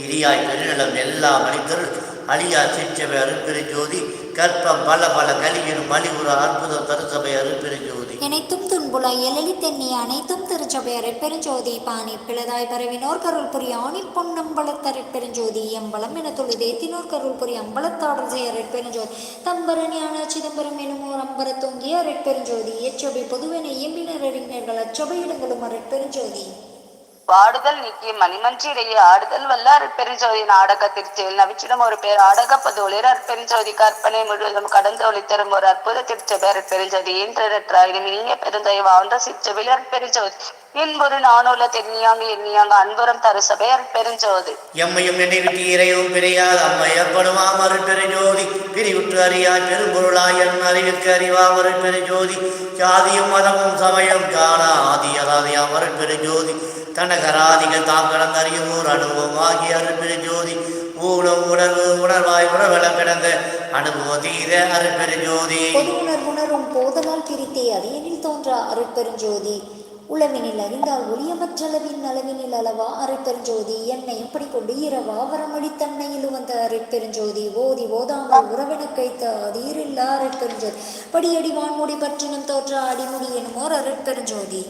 இரியாய் பெருநிலம் எல்லா மனிதரும் அழியா சிற்றவை அருட்பெரு ஜோதி கற்பம் பல பல கலியின் மலிபுர அற்புத தருசபை அருட்பெரு ஜோதி இணைத்தும் துன்புலாய் எழலி தென்னி அனைத்தும் திருச்சபை அரைப்பெருஞ்சோதி பாணி பிளதாய் பரவினோர் கருள் புரிய ஆணி பொன்னம் அரைப்பெருஞ்சோதி எம்பலம் என தொழுதேத்தினோர் கருள் புரிய அம்பலத்தாடல் செய்ய அரைப்பெருஞ்சோதி ஆன சிதம்பரம் எனும் ஓர் அம்பர தொங்கிய அரைப்பெருஞ்சோதி எச்சபை பொதுவென இயம்பினர் அறிஞர்கள் அச்சபை இடங்களும் அரைப்பெருஞ்சோதி பாடுதல் நீக்கி மணிமஞ்சிடையே ஆடுதல் வல்ல பெருஞ்சோதி நாடக திருச்சியில் நவிச்சிடம் ஒரு பேர் ஆடகப்பது ஒளிர் அருட்பெருஞ்சோதி கற்பனை முழுவதும் கடந்து ஒளித்தரும் ஒரு அற்புத திருச்சபை பெருஞ்சோதி இன்றற்றாயிரம் இனிய பெருந்தை வாழ்ந்த சிற்றபில் அருட்பெருஞ்சோதி நானுள்ள தென்னியாங்கு எண்ணியாங்க அன்புறம் தரு சபை அருட்பெருஞ்சோதி எம்மையும் நினைவிட்டு இறையும் பிரியால் அம்மையப்படுமாம் அருட்பெரு ஜோதி பிரிவுற்று அறியாய் பெரும்பொருளாய் என் அறிவிற்கு அறிவாம் அருட்பெரு ஜோதி ஜாதியும் மதமும் சமயம் காணா ஆதியதாதியாம் அருட்பெரு ஜோதி தனகராதிகள் தாம் கடந்த அறியுமோர் அனுபவம் ஆகிய அருட்பெரு ஜோதி ஊனம் உணர்வு உணர்வாய் உணர்வெல கிடந்த அனுபவ தீர அருட்பெரு ஜோதி பொது உணர்வுணரும் போதலால் பிரித்தே அரியனில் தோன்றா அருட்பெருஞ்சோதி. உளவினில் அறிந்தால் ஒளியமற்றளவின் அளவினில் அளவா அரைப்பெருஞ்சோதி என்னை எப்படி கொண்டு இரவா வரமடி தன்னையில் வந்த அரைப்பெருஞ்சோதி ஓதி ஓதாமல் உறவென கைத்த அதீரில்லா அரைப்பெருஞ்சோதி படியடி முடி பற்றினும் தோற்ற அடிமுடி எனுமோர் அரைப்பெருஞ்சோதி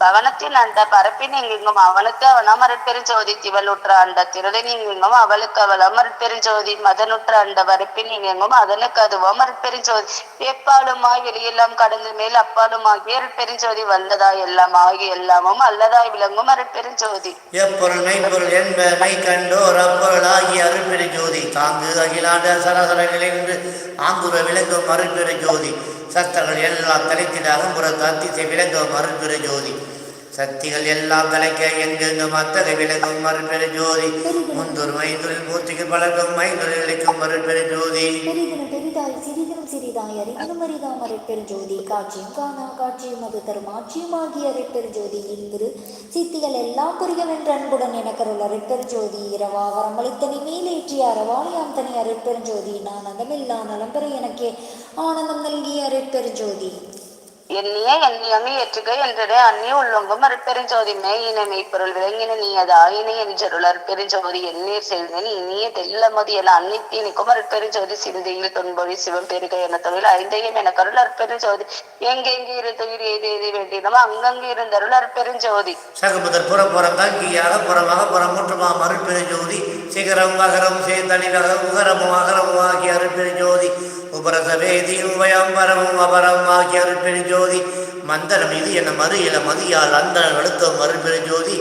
பவனத்தின் அந்த பரப்பின் எங்கெங்கும் அவனுக்கு அவனாம் அருட்பெருஞ்சோதி திவலுற்ற அண்ட திருடன் எங்கெங்கும் அவளுக்கு அவளாம் அருட்பெருஞ்சோதி மதனுற்ற அண்ட பரப்பின் எங்கெங்கும் அதனுக்கு அதுவாம் அருட்பெருஞ்சோதி எப்பாலுமாய் வெளியெல்லாம் கடந்து மேல் அப்பாலுமாகிய அருட்பெருஞ்சோதி வல்லதாய் எல்லாம் ஆகி எல்லாமும் அல்லதாய் விளங்கும் அருட்பெருஞ்சோதி எப்பொருள் மெய்ப்பொருள் என்பனை கண்டோர் அப்பொருளாகிய அருட்பெரு ஜோதி தாங்கு அகிலாண்ட சரசர நிலைந்து ஆங்குர விளங்கும் அருட்பெரு ஜோதி சத்தங்கள் எல்லாம் தலைத்திட புற தத்திசை விளங்கும் அருட்பெரு ஜோதி சக்திகள் எல்லாம் தலைக்க எங்கெங்கும் அத்தகை விளங்கும் மறுபெரு ஜோதி. முந்தூர் மைந்தொழில் மூர்த்திக்கு பழக்கம் மைந்தொழில் இழைக்கும் மறுபெரு ஜோதி. பெரிதாய் சிறிதும் சிறிதாய் அரிதினும் அரிதாம் அரைப்பெருஞ்சோதி காட்சியும் காணா காட்சியும் அது தரும் ஆட்சியும் ஆகிய அரைப்பெருஞ்சோதி இன்று சித்திகள் எல்லாம் புரியவென்ற அன்புடன் எனக்கருள் அரைப்பெருஞ்சோதி இரவா வரமளித்தனி மேலேற்றிய அறவாளியாம் தனி அரைப்பெருஞ்சோதி ஆனந்தமில்லா நலம்பெற எனக்கே ஆனந்தம் நல்கிய அரைப்பெருஞ்சோதி எண்ணிய எண்ணியங்கு ஏற்றுக என்றது அந்நிய உள்ளொங்கும் அருட்பெருஞ்சோதி மேயின மெய்ப்பொருள் விளங்கின நீ அது ஆயினை என்றருள் அருட்பெருஞ்சோதி. எண்ணீர் செய்தேன் இனிய தெல்லமதி என அன்னித்தி நிற்கும் அருட்பெருஞ்சோதி. சிந்தையில் தொன்பொழி சிவம் பெருக என தொழில் ஐந்தையும் என கருள் அருட்பெருஞ்சோதி. எங்கெங்கு இரு துயிர் ஏது எது வேண்டினமோ அங்கங்கு இருந்தருள் அருட்பெருஞ்சோதி. சகமுதல் புறப்புறம் தங்கி புறமாக அகப்புறம் முற்றுமாம் ஜோதி சிகரம் மகரம் சேந்தனிலக உகரமும் அகரமும் ஆகிய அருட்பெரு ஜோதி உபரச அபரம் ஆகிய அருட்பெரு ஜோதி. மந்தரம் இது என மறு இல மதியால் அந்தன அழுத்தம் மறுபெருஞ்சோதி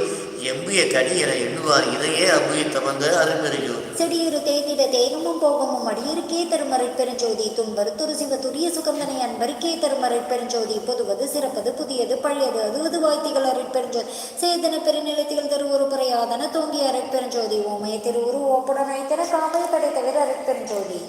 எம்பிய கடி எண்ணுவார் இதையே அபுயித்த வந்த அருட்பெரு ஜோதி. செடியுறு தேதிட தேகமும் போகமும் அடியிருக்கே தரும் அரைப்பெருஞ்சோதி துன்பரு துருசிவ துரிய சுகந்தனை அன்பருக்கே தரும் அரைப்பெருஞ்சோதி பொதுவது சிறப்பது புதியது பழையது அதுவது வாய்த்திகள் அரைப்பெருஞ்சோதி சேதன பெருநிலத்தில் தரு ஒரு பறையாதன தோங்கிய அரைப்பெருஞ்சோதி ஓமய திருவுரு ஓப்புடன் வைத்தன காமை படைத்தவர் அரைப்பெருஞ்சோதி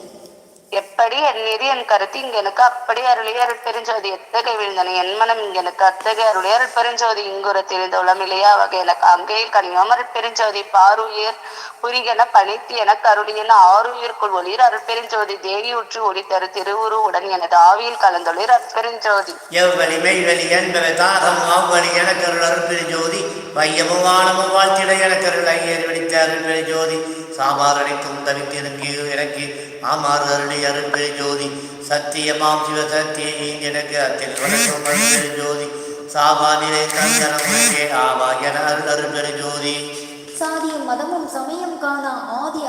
இப்படி என் நெறி என் கருத்து இங்க எனக்கு அப்படி அருளிய பெருஞ்சோதி. எத்தகை விழுந்தன? என் மனம் இங்க எனக்கு அத்தகை அருளிய பெருஞ்சோதி. இங்குற தெரிந்த உளமில்லையா வகை எனக்கு அங்கேயில் கனியாம் அருட்பெருஞ்சோதி பாருயிர் புரிகன பணித்து எனக்கு அருளியன ஆறுயிர்க்குள் ஒளிர் அருட்பெருஞ்சோதி தேவி உற்று ஒளி தரு திருவுரு உடன் எனது ஆவியில் கலந்தொளிர் அருட்பெருஞ்சோதி எவ்வளி மெய்வெளி என்பவை தாகம் அவ்வளி எனக்கு அருள் அருள் பெருஞ்சோதி. வையமும் வானமும் வாழ்த்திட எனக்கருள் ஐயர் வெடித்த அருள் பெருஞ்சோதி. சாமார் அனைத்தும் தவித்திருங்கி எனக்கு ஆமாறு அருளி அருட்பெரு ஜோதி. சத்தியமாம் சிவ சத்தியை எனக்கு அத்தில் வணக்கம் ஜோதி. சாபா நிலை ஆவா என அருள் அருட்பெரு ஜோதி. சாதியும் மதமும் சமயம் காணா ஆதி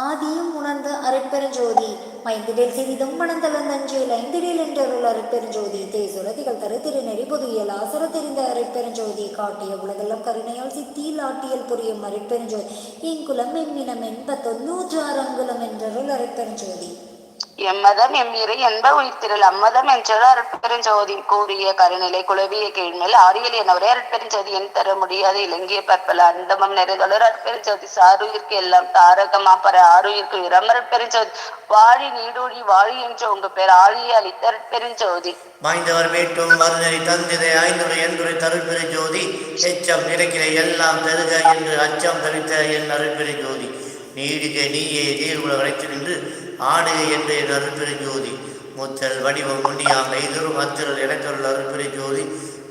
ஆதியும் உணர்ந்த அரைப்பெருஞ்சோதி மைந்திடில் சிறிதும் மணந்தளந்தஞ்சேல் ஐந்திடில் என்றருள் அருட்பெருஞ்சோதி தேசுரதிகள் தரு திருநெறி பொதுயல் ஆசுர தெரிந்த அரைப்பெருஞ்சோதி காட்டிய உலகெல்லாம் கருணையால் சித்தியில் ஆட்டியல் புரியும் அரைப்பெருஞ்சோதி இங்குலம் எம்மினம் என்ப தொன்னூற்று ஆறு அங்குலம் என்றருள் அரைப்பெருஞ்சோதி எம்மதம் எம்மிரு என்ப உயிர்த்திரள். அம்மதம் என்றொரு அருட்பெருஞ்சோதி கூறிய கருநிலை குழவிய கீழ்மேல் ஆரியல் என்னவரே அருட்பெருஞ்சோதி என் தர முடியாது. இலங்கிய பற்பல அந்தமம் நிறைந்தொரு அருட்பெருஞ்சோதி. சாருயிர்க்கு எல்லாம் தாரகமா பர ஆறுயிர்க்கு இரம் அருட்பெருஞ்சோதி. வாழி நீடூழி வாழி என்ற உங்க பேர் ஆழிய அளித்த அருட்பெருஞ்சோதி. மாய்ந்தவர் மீட்டும் மருந்தறி தந்திதை ஐந்துரை என்புரை தருட்பெரு ஜோதி எச்சம் நினைக்கிற எல்லாம் தருக என்று அச்சம் தவித்த என் அருட்பெரு ஜோதி நீடிக நீயே நீர்குல வளைத்து நின்று ஆடுகை என்று என் அருட்பெரு ஜோதி முத்தல் வடிவம் முன்னியாம் எதிரும் அத்திரல் எனக்கருள் அருட்பெரு ஜோதி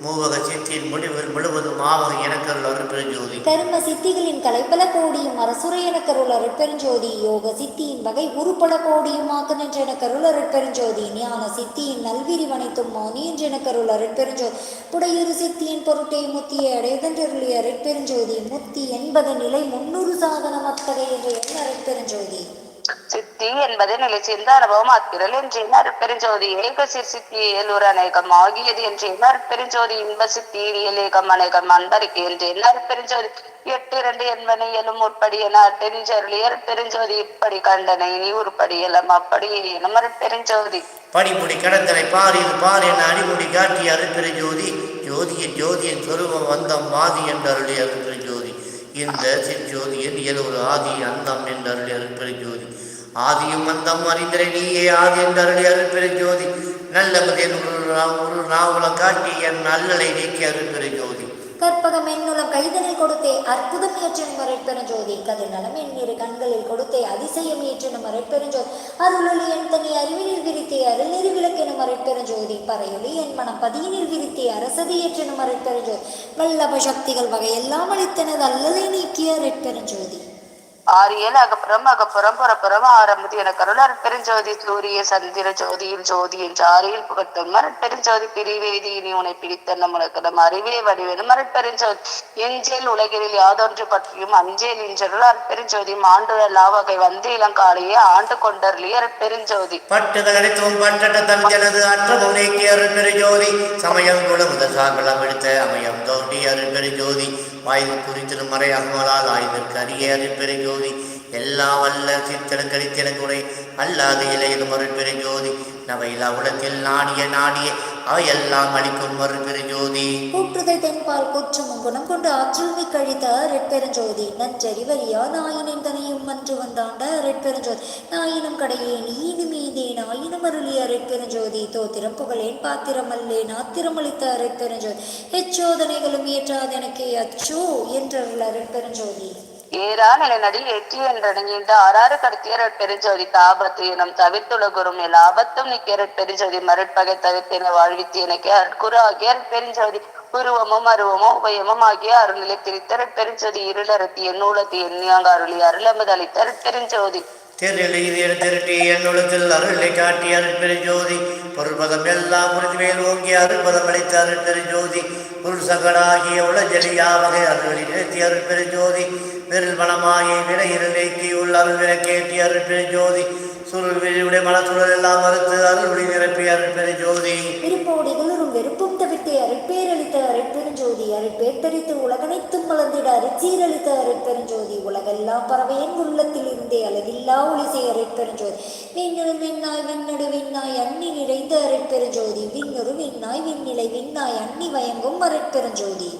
மூவக சித்தியின் முடிவில் முழுவதும் ஆவக எனக்கருள் அருள் ஜோதி சித்திகளின் கலைப்பல கோடியும் அரசுரை எனக்கருள் கருள் அருட்பெருஞ்சோதி. யோக சித்தியின் வகை உருப்பல கோடியும் ஆக்கு நின்றென கருள் அருட்பெருஞ்சோதி. ஞான சித்தியின் நல்விரிவனைத்தும் மௌனி என்றென எனக்கருள் அருட்பெருஞ்சோதி. புடையுறு சித்தியின் பொருட்டை முத்தியை அடைதன்றருளி அருட்பெருஞ்சோதி. முத்தி என்பது நிலை முன்னூறு சாதனம் அத்தகை என்ற எண் அருட்பெருஞ்சோதி. சித்தி என்பதை நிலை சேர்ந்த அனுபவம் அத்திரல் என்று அருட்பெருஞ்சோதி ஏக சிற் சித்தி ஏலூர் அநேகம் ஆகியது என்று அருட்பெருஞ்சோதி இன்ப சித்தி இயலேகம் அநேகம் அன்பருக்கு என்று அருட்பெருஞ்சோதி எட்டு இரண்டு என்பனை இயலும் உட்படி என தெரிஞ்சருளியர் பெருஞ்சோதி இப்படி கண்டனை நீ உருப்படி எல்லாம் அப்படி எனும் பெருஞ்சோதி படிமுடி கடந்தனை பார் இது பார் என அடிமுடி காட்டி அருட்பெரு ஜோதியின் ஜோதியின் சொருபம் வந்தம் மாதி என்று அருளி அருட்பெரு ஜோதி இந்த சிற்ஜோதியின் இயலொரு ஆதி அந்தம் என்று அருளி அருட்பெரு ஆதியும் அந்தம் அறிந்தரை நீயே ஆதி என்று அருளி அருட்பெரு ஜோதி. நல்ல பதில் ஒரு நாவலம் காட்டி என் நல்லலை நீக்கி அருட்பெரு ஜோதி. கற்பகம் என்னுளம் கைதனில் கொடுத்தே அற்புதம் ஏற்றனும் அரைப்பெருஞ்சோதி கதிர் நலம் என்னிரு கண்களில் கொடுத்தே அதிசயம் ஏற்றனும் அரைப்பெருஞ்சோதி அருளொளி என் தனி அறிவினில் விரித்தே அருளிரு விளக்கெனும் அரைப்பெருஞ்சோதி பறையொளி என் மனம் பதியினில் விரித்தே அரசதி ஏற்றனும் அரைப்பெருஞ்சோதி வல்லப சக்திகள் வகையெல்லாம் அளித்தனது அல்லலை நீக்கிய அரைப்பெருஞ்சோதி ஆரியல் அகப்புறம் அகப்புறம் புறப்புறம் ஆரம்பது என கருள் பெருஞ்சோதி சூரிய சந்திர ஜோதியில் ஜோதி என்று ஆரியில் புகட்டும் மரட்பெருஞ்சோதி பிரிவேதி இனி உனை பிடித்த நம்மளுக்கு அறிவே வடிவெனும் மரட்பெருஞ்சோதி எஞ்சேல் உலகில் யாதொன்று பற்றியும் அஞ்சேல் இன்றருளார் பெருஞ்சோதி மாண்டுழலா வகை வந்து இளங்காலையே ஆண்டு கொண்டருளி. அற்பெருஞ்சோதி பட்டுதகனைத்தும் பட்டட்ட தன் ஜனது அற்றமும் நீக்கி அருட்பெரு ஜோதி சமயம் குலமுத எடுத்த அமயம் தோண்டி அருட்பெரு ஜோதி வாய்வு குறித்திடும் மறை அகமலால் ஆய்விற்கு அரிய அருட்பெரு எல்லா வல்ல சித்தன கழித்திறங்குறை அல்லாது இலையில் அருட்பெரு ஜோதி. நவையிலா உலத்தில் நாடிய நாடிய அவையெல்லாம் அளிக்கும் அருட்பெரு ஜோதி. கூற்றுதை தென்பால் கூற்றமும் குணம் கொண்டு ஆற்றல் மிக்க அழித்த ரெட்பெருஞ்சோதி நஞ்சறிவறியா நாயினின் தனையும் மன்று வந்தாண்ட ரெட்பெருஞ்சோதி நாயினும் கடையே நீனு மீதே நாயினும் அருளிய ரெட்பெருஞ்சோதி தோத்திரம் புகழேன் பாத்திரம் அல்லேன் ஆத்திரம் அளித்த ரெட்பெருஞ்சோதி எச்சோதனைகளும் ஏற்றாதெனக்கே அச்சோ என்றருள ரெட்பெருஞ்சோதி ஏரா நிலநடி எட்டி என்றடங்கின்ற ஆறாறு கடத்திய பெருஞ்சோதி தாபத்து எனும் தவிர்த்துலகுரும் எல் ஆபத்தும் நிக்கேரட் பெருஞ்சோதி மருட்பகை தவிர்த்தென வாழ்வித்து எனக்கு அற்குரு ஆகிய பெருஞ்சோதி உருவமும் அருவமும் உபயமும் ஆகிய அருளிலை திரித்தரட் பெருஞ்சோதி இருளரத்தி எண்ணூலத்தி எண்ணியாங்க அருளி அருளமது பெருஞ்சோதி. திருநெல்லியில் திருட்டி என்னுளத்தில் அருளை காட்டி அருட்பெரு ஜோதி. பொருள்பதம் எல்லாம் உறுதிமேல் ஓங்கி அருள்பதம் அளித்த அருட்பெரு ஜோதி. உருள் சகடாகிய உளஜலியாவகை வகை நிறுத்தி அருட்பெரு ஜோதி. விரல் மனமாகி வினையிரல் நீக்கி உள்ள அருள் விளக்கேற்றி அருட்பெரு ஜோதி சுருள் விழியுடைய மனசுழல் எல்லாம் மறுத்து அருள்ஒளி நிரப்பி அருட்பெரு ஜோதி. விருப்போடு இகழும் வெறுப்பும் தவிர்த்தே அருட்பேரளித்த அருட்பெருஞ்சோதி அருட்பேர்த்தரித்து உலகனைத்தும் மலர்ந்திட அருட்சீரளித்த அருட்பெருஞ்சோதி உலகெல்லாம் பறவையின் உள்ளத்தில் இருந்தே அளவில்லா ஒளிசை அருட்பெருஞ்சோதி விண்ணொரு விண்ணாய் விண்ணடு விண்ணாய் அன்னி நிறைந்த அருட்பெருஞ்சோதி விண்ணொரு விண்ணாய் விண்ணிலை விண்ணாய் அன்னி வயங்கும் அருட்பெருஞ்சோதி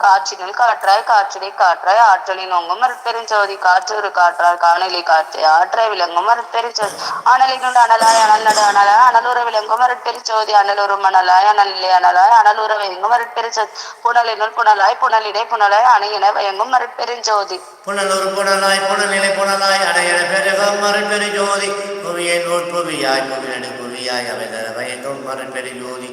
காற்றினில் காற்றாய் காற்றிலே காற்றாய் ஆற்றலின் ஒங்கும் மறுப்பெருஞ்சோதி காற்று ஒரு காற்றாய் காணொலி காற்று ஆற்றாய் விளங்கும் மறுப்பெருஞ்சோதி அனலினுண்டு அனலாய் அனல் நடு அனலாய் அனலுற விளங்கும் அருட்பெருஞ்சோதி அனலுறும் அனலாய் அனலிலே அனலாய் அனலுற வயங்கும் அருட்பெருஞ்சோதி புனலினுள் புனலாய் புனலிடை புனலாய் அணையின வயங்கும் மறுப்பெருஞ்சோதி புனலூர் புனலாய் புனலிலை புனலாய் அடையன பெருகம் மறுபெரு ஜோதி. புவியை நூற்புவியாய் புவியாய் புவிநடு புவியாய் அவைதர பயங்கும் மறுபெரு ஜோதி.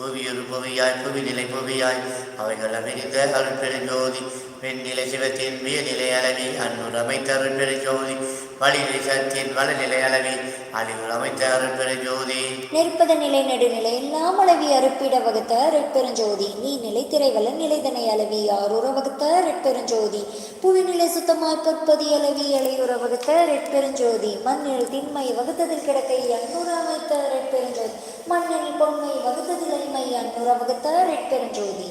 புவியொரு புவியாய் புவிநிலை புவியாய் அவைகள் அமைந்த அருட்பெரு ஜோதி வெண்ணிலை சிவத்தின் வியநிலை அளவி அன்னூர் அமைத்த அருட்பெரு ஜோதி. வழிநிலை சத்தின் வளநிலை அளவி அழிவுள் அமைத்த அருட்பெரு ஜோதி. நெருப்பத நிலை நடுநிலை எல்லாம் அளவி அறுப்பிட வகுத்த ரெட்பெருஞ்சோதி நீ நிலை திரைவல நிலைதனை அளவி ஆறுற வகுத்த ரெட்பெருஞ்சோதி புவிநிலை சுத்தமாய் பொற்பதி அளவி அலையுற வகுத்த ரெட்பெருஞ்சோதி மண்ணில் திண்மை வகுத்ததில் கிடக்கை அன்னூர அமைத்த ரெட்பெருஞ்சோதி மண்ணில் பொன்மை வகுத்ததில் அண்மை வகுத்த ரெட்பெருஞ்சோதி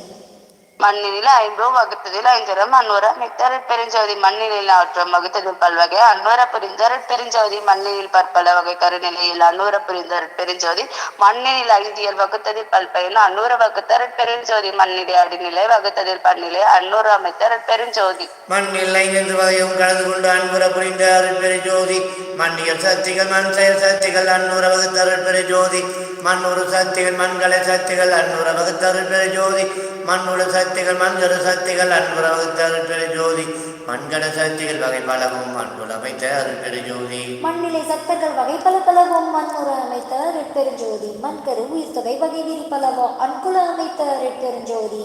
மண்ணினில் ஐம்பது வகுத்ததில் ஐந்தரம் அன்வர மித்தர பெருஞ்சோதி மண்ணினில் ஆற்றம் வகுத்ததில் பல்வகை அன்வர புரிந்த பெருஞ்சோதி மண்ணினில் பற்பல வகை கருநிலையில் அன்னூர புரிந்த பெருஞ்சோதி மண்ணினில் ஐந்தியல் வகுத்ததில் பல்பயன் அன்னூர வகுத்த பெருஞ்சோதி மண்ணிலை அடிநிலை வகுத்ததில் பன்னிலை அன்னூர அமைத்த பெருஞ்சோதி. மண்ணில் ஐந்து வகையும் கலந்து கொண்டு அன்புற புரிந்த அருட்பெரு ஜோதி மண்ணியல் சக்திகள் மண் செயல் சக்திகள் அன்னூர வகுத்த அருட்பெரு ஜோதி மண்ணுறு சக்திகள் மண்களை சக்திகள் அன்புற வகுத்தரு பெரு ஜோதி. மண்ணுறு சக்திகள் மண்கரு சக்திகள் அன்புற வகுத்தரு பெரு ஜோதி. மண்கட சக்திகள் வகை பலவும் மண்புல அமைத்த அருட்பெரு ஜோதி. மண்ணிலை சக்தர்கள் வகை பல பலவும் மண்ணுற அமைத்த ரெட்பெருஞ்சோதி மண்கரு உயிர் தொகை வகை விரி பலவோ அன்புல அமைத்த ரெட்பெருஞ்சோதி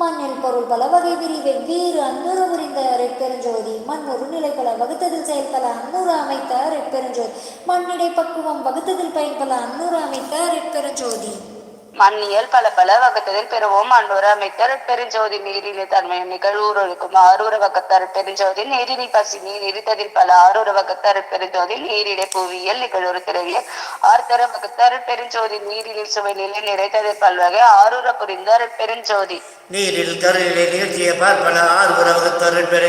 மண்ணில் பொருள் பல வகை விரி வீறு அன்னூறு புரிந்த ரெட்பெருஞ்சோதி மண் ஒரு நிலை பல வகுத்ததில் செயல்பல அன்னூறு அமைத்த ரெட்பெருஞ்சோதி மண்ணிடை பக்குவம் வகுத்ததில் பயன்பல அன்னூறு அமைத்த ரெட்பெருஞ்சோதி மண்ணியல் பல பல வகத்ததில் பெறுவோம் அன்றொரு பெருஞ்சோதி நீரிலே தன்மையும் நிகழ்வுருக்கும் ஆரூர வகத்தர் பெருஞ்சோதி நீரினி பசி நீர் இருத்ததில் பல ஆரூர வகத்தர் பெருஞ்சோதி நீரிடை புவியியல் நிகழ்வுறு திரவியல் ஆர்த்தர வகத்தர் பெருஞ்சோதி நீரில் சுவை நிலை நிறைத்ததில் பல்வகை ஆரூர புரிந்தார் பெருஞ்சோதி. நீரில் கருவிலை நிகழ்ச்சிய பார்ப்பல ஆறு வகுத்தருள் பெரு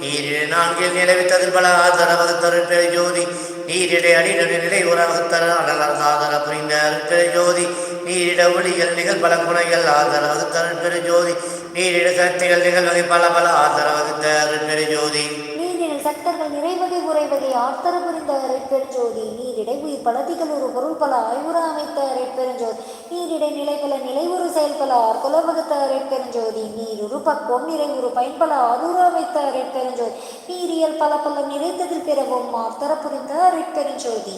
நீரில் நான்கில் நிலவித்ததில் பல ஆதர வகுத்தருள் பெருஞ்சோதி நீரிடை அடிநடு நிலை உற வகுத்தர அடலர் சாதர புரிந்த பெருஞ்சோதி. நீரிட ஒளிகள் நிகழ் பல குணைகள் ஆதரவு வகுத்தருள் பெருஜோதி நீரிட சக்திகள் நிகழ்வகை பல பல ஆதரவு வகுத்த பெருஜோதி சட்டங்கள் சக்தர்கள் நிறைவகை உறைவகை ஆத்தர புரிந்த ரெட்பெருஞ்சோதி நீரிடை உயிர் பலதிகள் ஒரு பொருள் பல ஆய்வுற அமைத்த அரைப்பெருஞ்சோதி நீரிடை நிலை பல நிலை ஒரு செயல் பல ஆர்குல வகுத்த ரெட்பெருஞ்சோதி நீருரு பக்குவம் நிறைவுறு பயன்பல ஆதூர அமைத்த அரைப்பெருஞ்சோதி நீரியல் பல பல நிறைத்ததில் பெறவும் ஆத்தர புரிந்த அரைப்பெருஞ்சோதி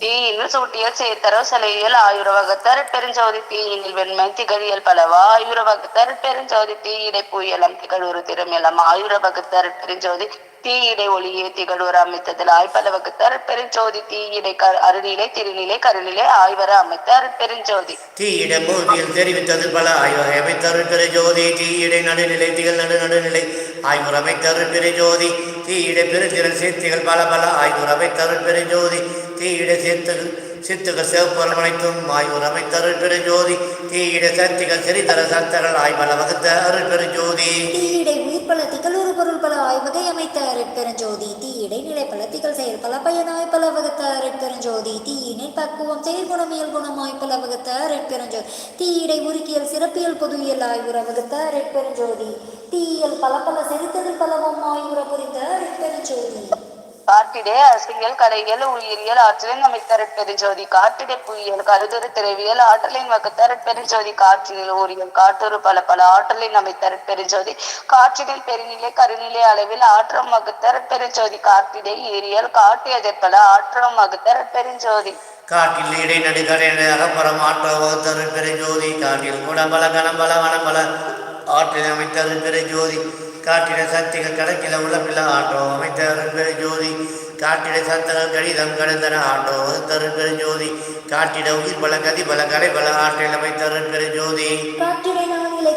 தீயினில் சூட்டியல் சேத்தரோ சலையியல் ஆயுர வகத்தர் பெருஞ்சோதி தீயினில் வெண்மை திகழியல் பலவா. ஆயுர வகத்தர் பெருஞ்சோதி தீயிடை புயலம் திகழூரு திறமெல்லாம் ஆயுர வகத்தர் பெருஞ்சோதி தீயிடை ஒளியே திகழூர் அமைத்ததில். ஆய்பல வகுத்தர் பெருஞ்சோதி தீயிடை க அருநிலை திருநிலை கருநிலை ஆய்வர அமைத்தர் பெருஞ்சோதி. தீயிட மூர்த்தியில் தெரிவித்ததில் பல ஆய்வகை அமைத்தருள் பெரு தீயிடை நடுநிலை திகழ் நடு நடுநிலை ஆய்வுற அமைத்தருள் பெரு தீயிடை பெருந்திரல் சேர்த்திகள் பல பல ஆய்வுற அமைத்தருள் பெரு தீயிட சேர்த்தல் சித்துகள் சிவப்பொருள் அனைத்தும் அமைத்த அமைத்தருள் ஜோதி தீயிட சக்திகள் சிறிதர சத்தர்கள் ஆய்வல வகுத்த அருள் பெரு ஜோதி தீயிடை உயிர் பல திகழூறு பொருள் பல ஆய்வகை அமைத்த ரெட்பெருஞ்சோதி தீயிடை நிலை பல திகழ் செயல் பல பயனாய் பல வகுத்த ரெட்பெருஞ்சோதி தீயினை பக்குவம் செயல்குணமியல் குணமாய் பல வகுத்த ரெட்பெருஞ்சோதி தீயிடை உருக்கியல் சிறப்பியல் பொதுவியல் ஆய்வுற வகுத்த ரெட்பெருஞ்சோதி தீயியல் பல பல செறித்ததில் பலவும் ஆய்வுற புரிந்த ரெட்பெருஞ்சோதி காட்டிடே அரசியல் கலைகள் உயிரியல் ஆற்றலின் அமைத்தர் பெருஞ்சோதி. காட்டிடை புயல் கருதுரு திரவியல் ஆற்றலின் வகுத்தர் பெருஞ்சோதி. காற்றினில் ஊரியல் காட்டொரு பல பல ஆற்றலின் அமைத்தர் பெருஞ்சோதி. காற்றினில் பெருநிலை கருநிலை அளவில் ஆற்றம் வகுத்தர் பெருஞ்சோதி. காட்டிடை ஏரியல் காட்டியதைப் பல ஆற்றம் வகுத்தர் பெருஞ்சோதி. காட்டில் இடை நடுகரை அகப்பரம் ஆற்ற வகுத்தருள் பெரு ஜோதி காட்டில் குடபல கணபல வனபல ஆற்றில் அமைத்தருள் பெரு ஜோதி காட்டிட சக்திகள் கடக்கில உழப்பில ஆட்டோ அமைத்தருள் பெரு ஜோதி. காட்டிட சத்தங்கள் கடிதம் கடந்தன ஆட்டோ வகுத்தருள் பெரு ஜோதி. காட்டிட உயிர் பல கதி பல கரை பல ஆற்றில் அமைத்தருள் பெரு ஜோதி. காற்றிடை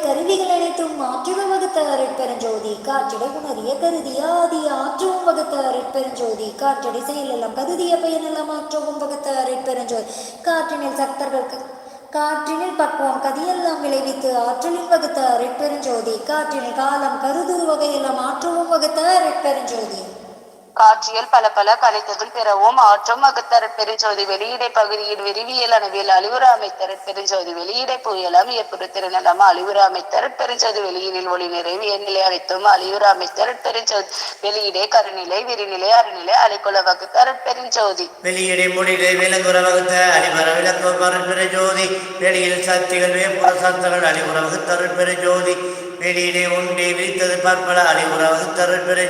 கருவிகள் அனைத்தும் ஆற்றுவ வகுத்த ரெட்பெருஞ்சோதி காற்றிட உணரிய கருதிய ஆதி ஆற்றவும் வகுத்த ரெட்பெருஞ்சோதி காற்றிடை செயலெல்லாம் கருதிய பயனெல்லாம் ஆற்றவும் வகுத்த ரெட்பெருஞ்சோதி காற்றினில் சக்தர்கள் காற்றினில் பக்குவம் கதியெல்லாம் விளைவித்து ஆற்றலில் வகுத்த ரெட்பெருஞ்சோதி காற்றினில் காலம் கருதுரு வகையெல்லாம் ஆற்றவும் வகுத்த ரெட்பெருஞ்சோதி காற்றியல் பல பல கலைத்ததில் பெறவும் ஆற்றும் வகுத்தர பெருஞ்சோதி வெளியிடை பகுதியில் விரிவியல் அணுவியல் அழிவுற அமைத்தர பெருஞ்சோதி வெளியிடை புயலம் எப்பொரு திருநலம் அழிவுற அமைத்தர பெருஞ்சோதி வெளியினில் ஒளி நிறைவு எண்ணிலை அனைத்தும் அழிவுற அமைத்தர பெருஞ்சோதி வெளியிடை கருநிலை விரிநிலை அருநிலை அலைக்குள வகுத்தர பெருஞ்சோதி. வெளியிடை முடிலை விலங்குற வகுத்த அழிவர விளக்கம் அருட்பெரு வெளியில் சக்திகள் வேப்புற சத்தங்கள் அழிவுற வகுத்தருள் பெரு ஜோதி வெளியிடை உண்டை விரித்தது பற்பல அழிவுற வகுத்தருள் பெரு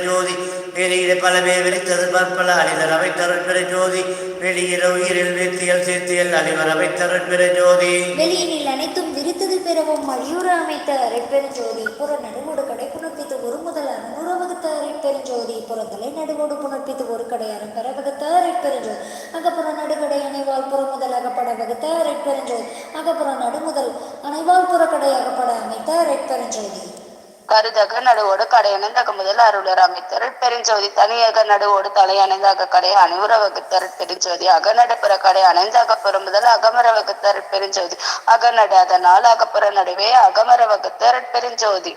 ஜோதி வெளியிட பேர் விரித்தது பற்பல அடிதர் அவைத்தருள் ஜோதி. வெளியிட உயிரில் வித்தியல் சேர்த்தியல் அடிமர் அவைத்தருள் ஜோதி. வெளியினில் அனைத்தும் விரித்தது பெறவும் மழியுற அமைத்த ரெட்பெருஞ்சோதி புற நடுவோடு கடை புணர்ப்பித்து ஒரு முதல் அனுர வகுத்த புற புறத்தலை நடுவோடு புணர்ப்பித்து ஒரு கடை அறம்பெற வகுத்த ஜோதி. அகப்புற நடுகடை அணைவால் புற முதல் அகப்பட வகுத்த ரெட்பெருஞ்சோதி அகப்புற நடுமுதல் அணைவால் புறக்கடை அகப்பட அமைத்த ரெட்பெருஞ்சோதி கருதக நடுவோடு கடையணைந்தக முதல் அருளர் அமைத்தருள் பெருஞ்சோதி தனியக நடுவோடு தலை அணைந்தாக கடை அணிவுற வகுத்தர். பெருஞ்சோதி அகநடுப்புற கடை அணைந்தாக புற முதல் அகமர வகுத்தர். பெருஞ்சோதி அகநடு அதனால் அகப்புற நடுவே அகமர வகுத்தர். பெருஞ்சோதி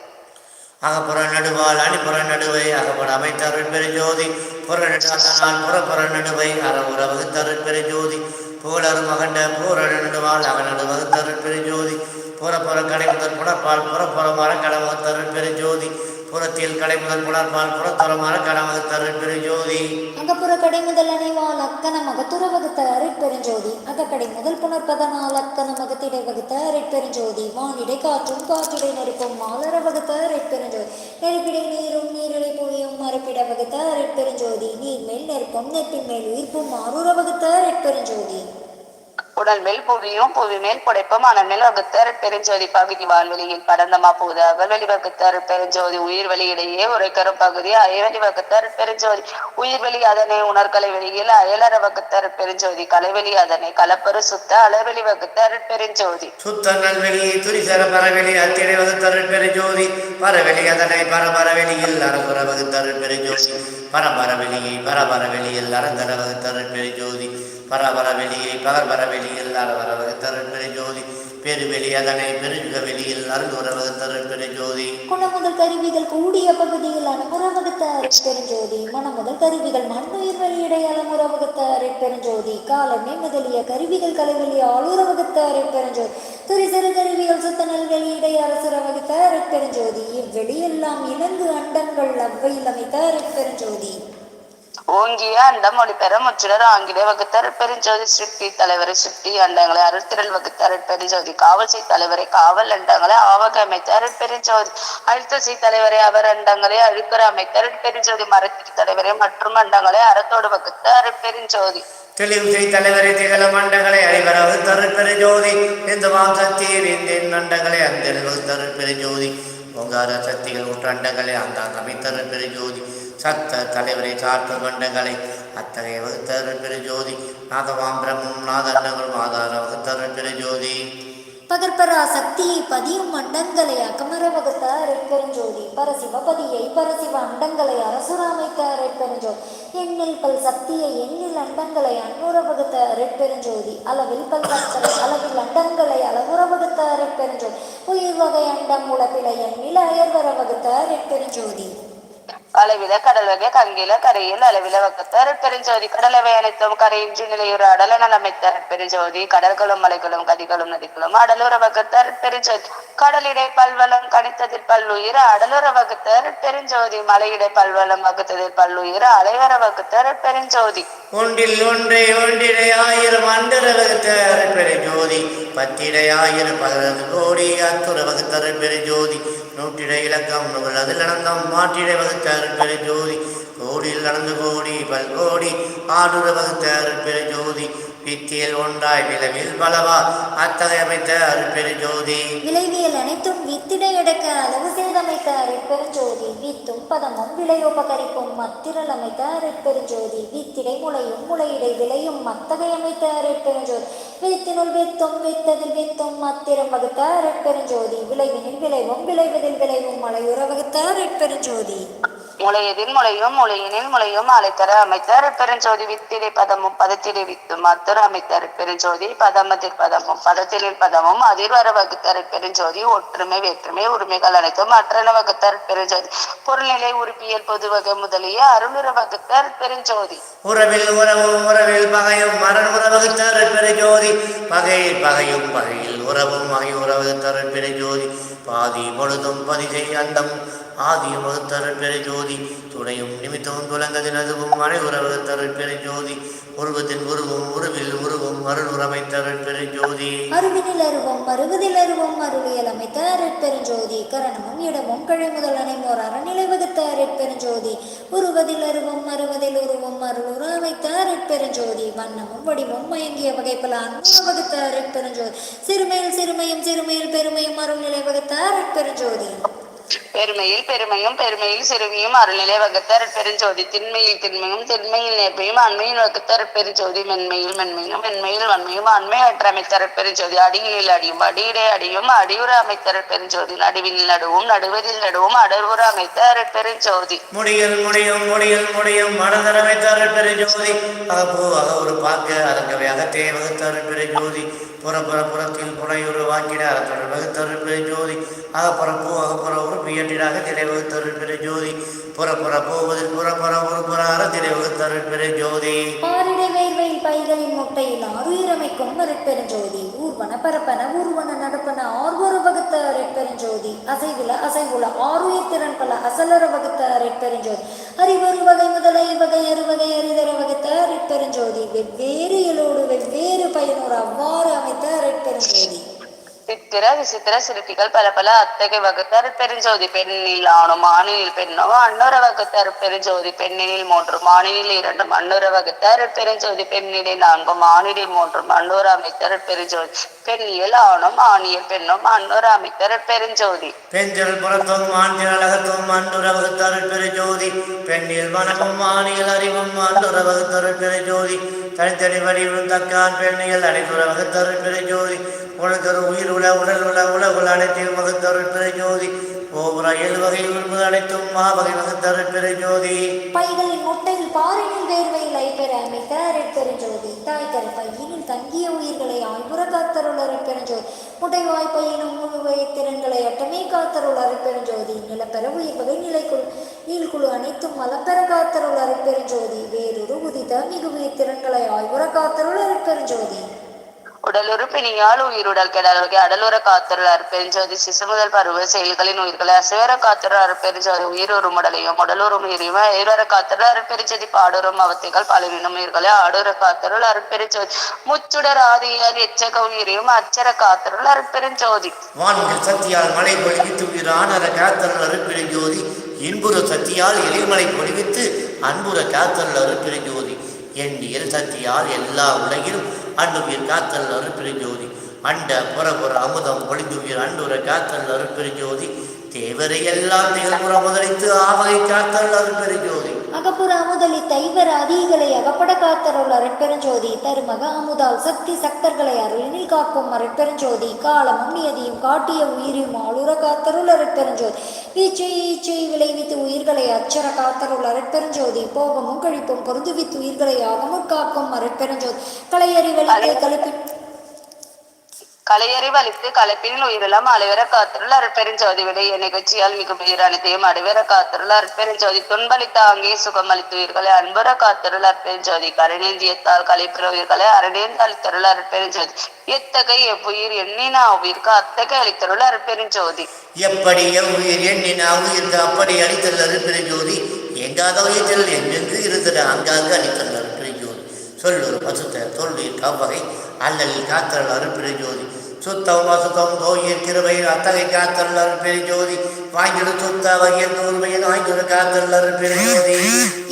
அகப்புற நடுவால் அணிப்புற நடுவை அகப்பட அமைத்தருள் பெரு ஜோதி புற நடுவால் புறப்புற நடுவை அறவுற வகுத்தருள் பெரு ஜோதி புகழரு மகண்ட பூரண நடுவால் அகநடு வகுத்தருள் பெரு ஜோதி புறப்புற கடை முதல் புறப்பால் புறப்புற மரக்கட வகுத்தருள் பெரு ஜோதி புறத்தில் கடை முதல் புலர்பால் புறத்துறமான கடமது தருட்பெரு ஜோதி அகப்புற கடை முதல் அணைவால் அக்கனம் அகத்துற வகுத்த அரைப்பெருஞ்சோதி அகக்கடை முதல் புணர்ப்பதனால் அக்கனம் அகத்திடை வகுத்த அரைப்பெருஞ்சோதி வானிடை காற்றும் காற்றிடை நெருப்பும் மாலர வகுத்த அரைப்பெருஞ்சோதி நெருப்பிடை நீரும் நீரிடை புவியும் மறுப்பிட வகுத்த அரைப்பெருஞ்சோதி நீர்மேல் நெருப்பும் நெருப்பின் மேல் உயிர்ப்பும் மாறுற வகுத்த அரைப்பெருஞ்சோதி உடல் மேல் புவியும் புவி மேல் புடைப்பும் அனல் மேல் வகுத்த பெருஞ்சோதி பகுதி வான்வெளியில் படந்தமா போகுது. அகல்வெளி வகுத்த பெருஞ்சோதி உயிர் வெளியிடையே உரைக்கரும் பகுதி. அயவெளி வகுத்த பெருஞ்சோதி உயிர் வெளி அதனை உணர்கலை வெளியில். அயலற வகுத்த பெருஞ்சோதி கலைவெளி அதனை கலப்பரு சுத்த அளவெளி வகுத்த பெருஞ்சோதி. சுத்த நல்வெளி துரிசர பரவெளி அத்திடை வகுத்தருட்பெரு ஜோதி பரவெளி அதனை பரபரவெளியில் அரபுற வகுத்தருட்பெரு ஜோதி பரபரவெளியை பரபரவெளியில் அரந்தர வகுத்தருட்பெரு வெளியில் பரபரவெளியை பரபரவெளியில் அரவர வகுத்தருட்பெரு ஜோதி. பெருவெளி அதனை பெருக வெளியில் அருந்துற வகுத்தருட்பெரு ஜோதி. குணமுதல் கருவிகள் கூடிய பகுதியில் அனுமுற வகுத்த அரைப்பெருஞ்சோதி மனமுதல் கருவிகள் மண்ணுயிர் வெளியிடை அலமுற வகுத்த அரைப்பெருஞ்சோதி காலமே முதலிய கருவிகள் கலைவெளி ஆளுற வகுத்த அரைப்பெருஞ்சோதி சிறு கருவிகள் சுத்த வெளியிடை அரசுர வகுத்த அரைப்பெருஞ்சோதி இவ்வெளியெல்லாம் இணங்கு அண்டங்கள் அவ்வையில் அமைத்த அரைப்பெருஞ்சோதி ஓங்கிய அண்டம் ஒளிபெற முற்றிடர் ஆங்கில வகுத்தர் பெருஞ்சோதி சிற்பி தலைவரை சிற்பி அண்டங்களை அருத்திரல் வகுத்தர் பெருஞ்சோதி காவல் தலைவரை காவல் அண்டங்களை ஆவக அமைத்தர் பெருஞ்சோதி அழுத்தசி தலைவரை அவர் அண்டங்களை அமைத்த அமைத்தர் பெருஞ்சோதி மரத்திரி தலைவரை மற்றும் அண்டங்களை அறத்தோடு அருள் பெருஞ்சோதி. தெளிவு தலைவரை திகழ மண்டங்களை அழிவர வகுத்தருட்பெரு ஜோதி இந்த மாம் இந்த மண்டங்களை அந்த வகுத்தருட்பெரு ஜோதி ஓங்கார சக்திகள் ஊற்றண்டங்களை அந்த அமைத்தரு ஜோதி சத்த தலைவரை சாற்று கண்டங்களை அத்தகைய வகுத்தருட்பெரு ஜோதி. நாதவாம் பிரம்மும் நாதண்டங்களும் ஆதார வகுத்தருட்பெரு ஜோதி. பகற்பரா சக்தியை பதியும் அண்டங்களை அகமர வகுத்த அரைப்பெருஞ்சோதி பரசிவபதியை பரசிவ அண்டங்களை அரசுர அமைத்த அரைப்பெருஞ்சோதி எண்ணில் பல் சக்தியை எண்ணில் அண்டங்களை அன்னுற வகுத்த அரைப்பெருஞ்சோதி அளவில் பல் சக்தரை அளவில் அண்டங்களை அளவுற வகுத்த அரைப்பெருஞ்சோதி உயிர் வகை அண்டம் உலபில எண்ணில் அயர்வர வகுத்த அரைப்பெருஞ்சோதி அளவில கடல் வகை கங்கில கரையில் அளவில வகத்தர் பெருஞ்சோதி. கடலவை அனைத்தும் கரையின்றி நிலையுற அடல நலமைத்தர் பெருஞ்சோதி. கடல்களும் மலைகளும் கதிகளும் நதிகளும் அடலுற வகுத்தர் பெருஞ்சோதி. கடலிடை பல்வளம் கணித்ததில் பல்லுயிர் அடலுற வகுத்தர் பெருஞ்சோதி. மலையிடை பல்வளம் வகுத்ததில் பல்லுயிர் அலைவர வகுத்தர் பெருஞ்சோதி. ஒன்றில் ஒன்றை ஒன்றிடை ஆயிரம் அண்டர வகுத்தர் பெருஞ்சோதி. பத்திடை ஆயிரம் பதினது கோடி அத்துற வகுத்தர் பெருஞ்சோதி. நூற்றிடை இலக்கம் நுகல் அதில் நடந்தம் மாற்றிடை வகுத்தருட்பெரு ஜோதி கோடியில் நடந்து கோடி பல்கோடி ஆடுற வகுத்தருட்பெரு ஜோதி வித்தியில் ஒன்றாய் விளவில் பலவா அத்தகைய அமைத்த அருப்பெரு ஜோதி விளைவியல் அனைத்தும் வித்திடை அடக்க அளவு செய்தமைத்த அரைப்பெருஞ்சோதி. வித்தும் பதமும் விளையோபகரிப்பும் மத்திரல் அமைத்த அரைப்பெருஞ்சோதி. வித்திடை முளையும் முளையிடை விளையும் மத்தகை அமைத்த அரைப்பெருஞ்சோதி. வித்தினுள் வித்தும் வித்ததில் வித்தும் மத்திரம் வகுத்த அரைப்பெருஞ்சோதி. விளைவினில் விளைவும் விளைவதில் விளைவும் மலையுற வகுத்த அரைப்பெருஞ்சோதி. முளையதின் முளையும் முளையினின் முளையும் அழைத்தர அமைத்தர் பெருஞ்சோதி வித்திடை பதமும் பதத்திடை வித்தும் அத்தர் அமைத்தர் பெருஞ்சோதி பதமதில் பதமும் பதத்திலில் பதமும் அதிர்வர வகுத்தர் பெருஞ்சோதி ஒற்றுமை வேற்றுமை உரிமைகள் அனைத்தும் அற்றன வகுத்தர் பெருஞ்சோதி. பொருள்நிலை உறுப்பியல் பொது வகை முதலிய அருளுற வகுத்தர் பெருஞ்சோதி. உறவில் உறவும் உறவில் பகையும் மரண உறவகுத்தருட்பெரு பெருஞ்சோதி. பகையில் பகையும் பகையில் உறவும் பகை உறவு தர பெருஞ்சோதி. பாதி பொழுதும் பதிசை அந்தம் ஆதியும் வகுத்தருட்பெரு ஜோதி. துணையும் நிமித்தமும் துலங்கதின் அதுவும் மனை உறவகுத்தருட்பெரு ஜோதி. உருவத்தின் உருவம் உருவில் உருவம் அருள் உறமைத்தருட்பெரு ஜோதி. அருவினில் அருவம் அருவதில் அருவம் அருளியல் அமைத்த அரைப்பெருஞ்சோதி கரணமும் இடமும் கழை முதல் அனைமோர் அறநிலை வகுத்த அரைப்பெருஞ்சோதி உருவதில் அருவம் அருவதில் உருவம் அருளுற அமைத்த பெருஞ்சோதி வண்ணமும் வடிவும் மயங்கிய வகை பல அன்புற வகுத்த அரைப்பெருஞ்சோதி சிறுமையில் சிறுமையும் சிறுமையில் பெருமையும் அருள்நிலை வகுத்த அரைப்பெருஞ்சோதி பெருமையில் பெருமையும் பெருமையில் சிறுமியும் அருள்நிலை வகுத்தர் பெருஞ்சோதி திண்மையில் திண்மையும் திண்மையில் நேர்மையும் அண்மையில் வகுத்தர் பெருஞ்சோதி மென்மையில் மென்மையும் மென்மையில் வன்மையும் அண்மை அற்ற அமைத்தர் பெருஞ்சோதி அடியில் அடியும் அடியிலே அடியும் அடியுற அமைத்தர் பெருஞ்சோதி நடுவில் நடுவும் நடுவதில் நடுவும் அடர்வுற அமைத்தர் பெருஞ்சோதி. முடியில் முடியும் முடியில் முடியும் மனதர் அமைத்தர் பெருஞ்சோதி. அகப்போ அக ஒரு பார்க்க அதற்கவை அகத்தே வகுத்தர் பெருஞ்சோதி. புறப்புற புறத்தில் புனையுறு வாக்கிட அறத்தொடர் வகுத்தருட்பெரு ஜோதி. அகப்புறப்பூ அகப்புற உறுப்பு இயற்றிடாக திரை வகுத்தருட்பெரு ஜோதி. புறப்புற போவதில் புறப்புற உறுப்புற அறத்திரை வகுத்தருட்பெரு ஜோதி. பைகளின் முட்டையில் ஆறுயிரமைக்கும் ரெட்பெருஞ்சோதி ஊர்வன பரப்பன ஊர்வன நடப்பன ஆர்வர வகுத்த ரெட்பெருஞ்சோதி அசைவுல அசைவுல ஆறுயிர் திறன் பல அசலர வகுத்த ரெட்பெருஞ்சோதி அறிவொரு வகை முதலை வகை அறுவகை அறிதர வகுத்த ரெட்பெருஞ்சோதி வெவ்வேறு இயலோடு வெவ்வேறு பயனோடு அவ்வாறு அமைத்த ரெட்பெருஞ்சோதி சித்திர விசித்திர சிறுப்பிகள் பல பல அத்தகை வகுத்தார். பெருஞ்சோதி பெண்ணில் ஆணும் ஆணினில் பெண்ணோ அன்னொரு வகுத்தார். பெருஞ்சோதி பெண்ணினில் மூன்று ஆணினில் இரண்டும். அன்னொரு வகுத்தார். பெருஞ்சோதி பெண்ணிலே நான்கும் ஆணினில் மூன்றும். அன்னொரு அமைத்தர். பெருஞ்சோதி பெண்ணியல் ஆணும் ஆணியல் பெண்ணும். அன்னொரு அமைத்தர். பெருஞ்சோதி. பெண்கள் புறத்தும் ஆண்கள் அழகத்தும் அன்றுர வகுத்தார். பெருஞ்சோதி பெண்ணில் வணக்கம் ஆணியல் அறிவும். அன்றுர வகுத்தார். பெருஞ்சோதி தனித்தனி வடிவும் தக்கான். பெண்ணியல் அனைத்துற வகுத்தருள் பெருஜோதி உனக்கொரு உயிர் உல உடல் உல உலகுல அனைத்தையும் வகுத்தருள் ஜோதி. ஓவர ஏழு வகை உறுப்பு அனைத்தும் மாவகை வகுத்தருள் ஜோதி. பைகளின் முட்டையில் பாறையில் வேர்வையில் ஐப்பெற அமைத்த அருட்பெருஞ்சோதி தாய் கருப்பையினில் தங்கிய உயிர்களை ஆய்வுற காத்தருள் அருட்பெருஞ்சோதி முட்டை வாய்ப்பையினும் முழுவை திறன்களை அட்டமே காத்தருள் அருட்பெருஞ்சோதி நிலப்பெற உயிர் வகை நிலைக்குள் நீள்குழு அனைத்தும் மலப்பெற காத்தருள் அருட்பெருஞ்சோதி வேறொரு உதித்த மிகு உயிர் திறன்களை ஆய்வுற காத்தருள் அருட்பெருஞ்சோதி உடலுறு பிணியால் உயிருடல் கெடலுக்கு அடலுற காத்தருள் அற்பெருஞ்சோதி சிசு முதல் பருவ செயல்களின் உயிர்களை அசுவர காத்தருள் அற்பெருஞ்சோதி உயிர் உடலையும் உடலுறும் உயிரையும் ஏழர காத்தருள் அற்பெருச்சோதி பாடுறும் அவத்தைகள் பலவினும் உயிர்களை ஆடுற காத்தருள் அற்பெருஞ்சோதி முச்சுடர் ஆதியார் எச்சக உயிரையும் அச்சர காத்தருள் அற்பெருஞ்சோதி வான்கள் சத்தியால் மலை பொழிவித்து உயிரான காத்தருள் அருட்பெரு ஜோதி. இன்புற சத்தியால் எளிமலை பொழிவித்து அன்புற காத்தருள் அருட்பெரு ஜோதி. எண்ணியல் சக்தியால் எல்லா உலகிலும் அன்புயிர் காத்தல் அருட்பெரு ஜோதி. அண்ட புறபுற அமுதம் பொழிந்துயிர் அன்புற காத்தருள் அருட்பெரு தேவரையெல்லாம் திகழ்புற முதலித்து ஆவகை காத்தருள் அருட்பெருஞ்சோதி. அகப்புற அமுதலி தைவர அதிகளை அகப்பட காத்தருள் அருட்பெருஞ்சோதி. தருமக அமுதால் சக்தி சக்தர்களை அருளினில் காக்கும் அருட்பெருஞ்சோதி. காலமும் நியதியும் காட்டிய உயிரையும் ஆளுர காத்தருள் அருட்பெருஞ்சோதி. ஈச்சை ஈச்சை விளைவித்து உயிர்களை அச்சர காத்தருள் அருட்பெருஞ்சோதி. போகமும் கழிப்பும் பொருந்துவித்து உயிர்களை ஆகமும் காக்கும் அருட்பெருஞ்சோதி. கலையறிவழித்து கலப்பி கலையறி வலித்து கலப்பினில் உயிரெல்லாம் அலைவர காத்தருள் அற்பெருஞ்சோதி விட. நிகழ்ச்சியால் மிக உயிர் அனைத்தையும் அடைவர காத்தருள் அற்பெருஞ்சோதி துன்பளித்த அங்கே சுகமளித்து உயிர்களை அன்புற காத்தருள் அற்பெருஞ்சோதி கருணேந்தியத்தால் கலைப்பிற உயிர்களை. அரணேந்து அளித்தருள் அற்பெருஞ்சோதி எத்தகைய உயிர் எண்ணினா உயிர்க்கு அத்தகைய அளித்தருள் அற்பெருஞ்சோதி எப்படி உயிர் எண்ணினா உயிர்க்கு அப்படி அளித்தருள் அருட்பெரு எங்காத உயிர்த்தல் எங்கெங்கு இருந்தது அங்காங்கு அளித்தருள் சொல்லொரு பசுத்த தொல்லுயிர் கவ்வகை அல்லலில் காத்தல் அருட்பெரு ஜோதி சுத்தம் அசுத்தம் தோயிர் கிருபையில் அத்தகை காத்தல் அருட்பெரு ஜோதி வாங்கிடு சுத்த வகையில் நூறுமையில் வாங்கிடு காத்தல் அருட்பெரு ஜோதி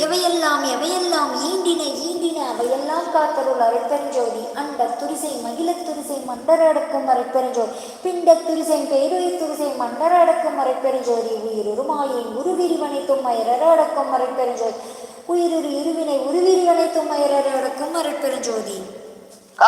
எவையெல்லாம் எவையெல்லாம் ஈண்டின ஈண்டின அவையெல்லாம் காத்தருள் அரைப்பெருஞ்சோதி அண்ட துரிசை மகிழத் துரிசை மண்டர அடக்கும் அரைப்பெருஞ்சோதி பிண்ட துரிசை பேருயிர் துரிசை மண்டர அடக்கும் அரைப்பெருஞ்சோதி உயிருரு மாயை உருவிரிவனைத்தும் மயரர அடக்கும் அரைப்பெருஞ்சோதி உயிருரு இருவினை உருவிரிவனைத்தும் மயரர அருட்பெருஞ்சோதி.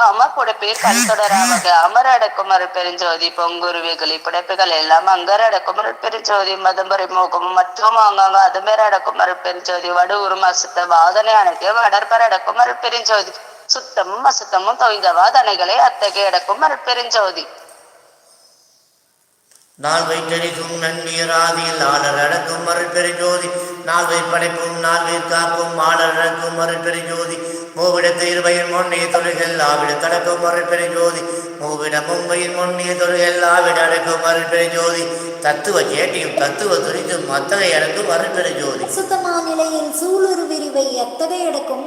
அம்மா கூட கண் தொடராவக அமர அடக்கும் பெருஞ்சோதி பொங்குருவிகளி பிடைப்புகள் எல்லாம் அங்கர அடக்கும் பெருஞ்சோதி மதம்பரை மோகமும் மற்றும் அங்கங்க அதுமேற அடக்கும் பெருஞ்சோதி வடு உரும் அசுத்த வாதனை அனைத்தையும் வடற்பர அடக்கும் பெருஞ்சோதி சுத்தமும் அசுத்தமும் தொய்ந்த வாதனைகளை அத்தகைய அடக்கும் பெருஞ்சோதி நாள் வைத்தடிக்கும் நன்னீராதியில் ஆளர் அடக்கும் மறுபெரு ஜோதி நால்வை படைப்பும் நால்வை காக்கும் ஆளர் அடக்கும் மறுபெரு ஜோதி மூவிடத்து இருவையின் முன்னிய தொழுகள் ஆவிட தடக்கும் மறுபெரு ஜோதி மூவிட மும்பையின் முன்னிய தொழுகள் ஆவிட அடக்கும் மறுபெரு ஜோதி தத்துவ சேட்டியும் தத்துவ துரித்தும் மத்தகை எனக்கு மறுபெரு ஜோதி. சுத்தமா நிலையில் சூளுரு விரிவை அத்தகை அடக்கும்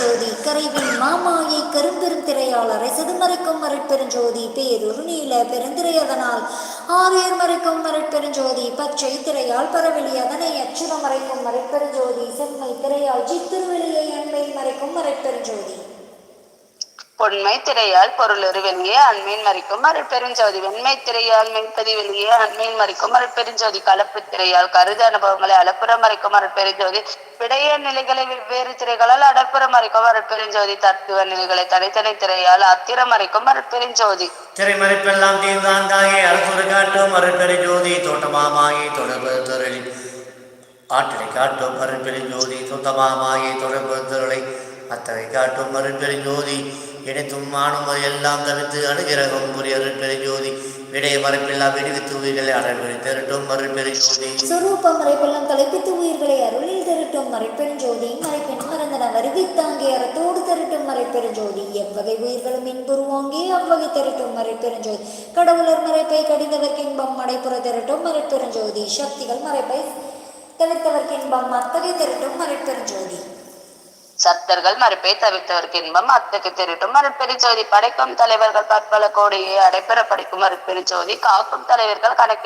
ஜோதி? கரைவில் மாமாயை கரும்பெரும் திரையாளரை சிதுமறைக்கும் அருட்பெருஞ்சோதி பேருரு நீல பெருந்திரையதனால் ஆரியர் மறைக்கும் அருட்பெருஞ்சோதி பச்சை திரையால் பரவெளி அதனை அச்சுரம் மறைக்கும் மறைப்பெருஞ்சோதி செம்மை திரையால் சித்திருவெளியை அன்பை மறைக்கும் மறைப்பெருஞ்சோதி பொன்மை திரையால் பொருளொரு வெளியே அண்மையின் மறிக்கும் அருட்பெருஞ்சோதி வெண்மை திரையால் மென்பதி வெளியே அண்மையின் மறிக்கும் அருட்பெருஞ்சோதி கலப்பு திரையால் கருத அனுபவங்களை அலப்புறம் மறைக்கும் அருட்பெருஞ்சோதி விடைய நிலைகளை வெவ்வேறு திரைகளால் அடப்புறம் மறைக்கும் அருட்பெருஞ்சோதி தத்துவ நிலைகளை தனித்தனி திரையால் அத்திரம் மறைக்கும் அருட்பெருஞ்சோதி திரைமறைப்பெல்லாம் தீர்ந்தாங்காயே அரசுரை காட்டும் அருள் பெருஞ்சோதி. தோட்டமாமாயை தொடர்பு ஆற்றலை காட்டும் அருள் பெருஞ்சோதி. சொந்தமாமாயை தொடர்பு துறளை அத்தனை காட்டும் அருள் பெருஞ்சோதி. இணைத்தும் மாணும் எல்லாம் தவிர்த்து அனுகிரகம் புரிய அருட்பெரு ஜோதி. விடைய மறைப்பில்லா விடுவித்து உயிர்களை அடைபெறி திரட்டும் மறுபெரு ஜோதி. சுரூப மறைப்பெல்லாம் தலைப்பித்து உயிர்களை அருளில் திரட்டும் மறைப்பெரும் ஜோதி. மறைப்பெண் மறந்தன வருவித்தாங்கே அறத்தோடு திரட்டும் மறைப்பெரும் ஜோதி. எவ்வகை உயிர்களும் இன்புருவாங்கே அவ்வகை திரட்டும் மறைப்பெரும் ஜோதி. கடவுளர் மறைப்பை கடிந்தவர்க்கு இன்பம் மடைப்புற திரட்டும் மறைப்பெரும் ஜோதி. சக்திகள் மறைப்பை தவிர்த்தவர்க்கு இன்பம் அத்தகை திரட்டும் மறைப்பெரும் ஜோதி. சத்தர்கள் மறுப்பை தவிர்த்தவர்க்கு இன்பம் அத்தகு திருட்டும். மறுப்பெரு ஜோதி படைக்கும் தலைவர்கள் பற்பல கோடியை அடைப்பெற படிக்கும் மறுப்பெரு ஜோதி காக்கும் தலைவர்கள் கணக்கில்